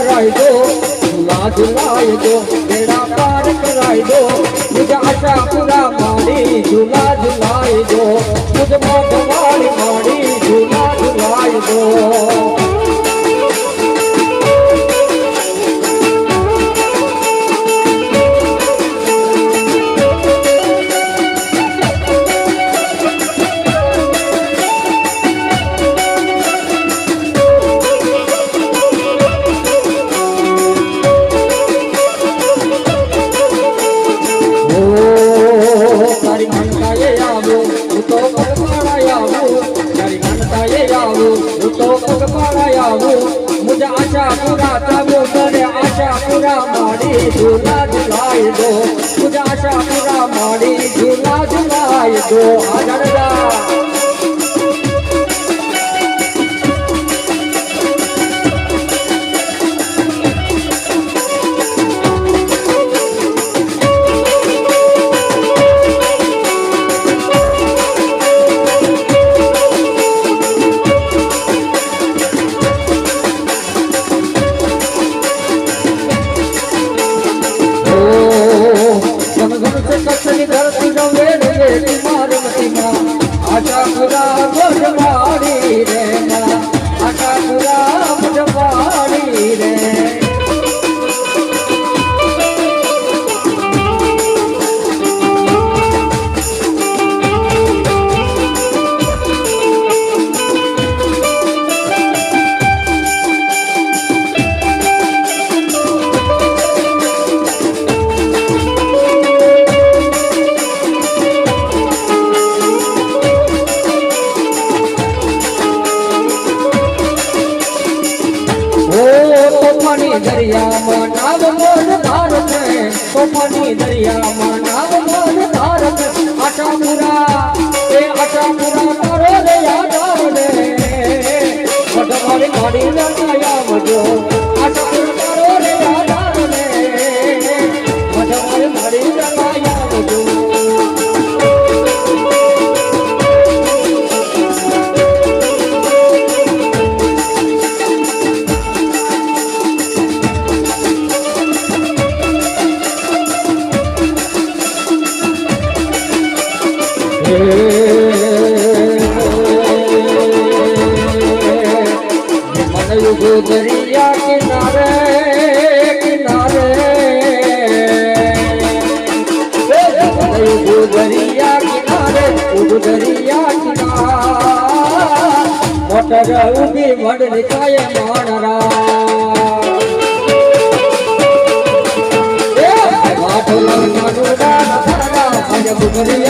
કરાઈ દો ઝુલા ઝુલાઈ દો બેડા પાર કરાઈ મુझे આશા પૂરા મારી ઝુલા પગપાળા આવું મુझे આશા પૂરા ચાબુ તને આશા પૂરા માડી ઝૂલા 四的更是毛利的 દરિયામાં નાવ મોર ભારત તોફાની દરિયામાં નાવ દરિયા કિનારે કિનારે દરિયા કિનારે મોટર ઊભી મડ નિકાય માણરા મેલવા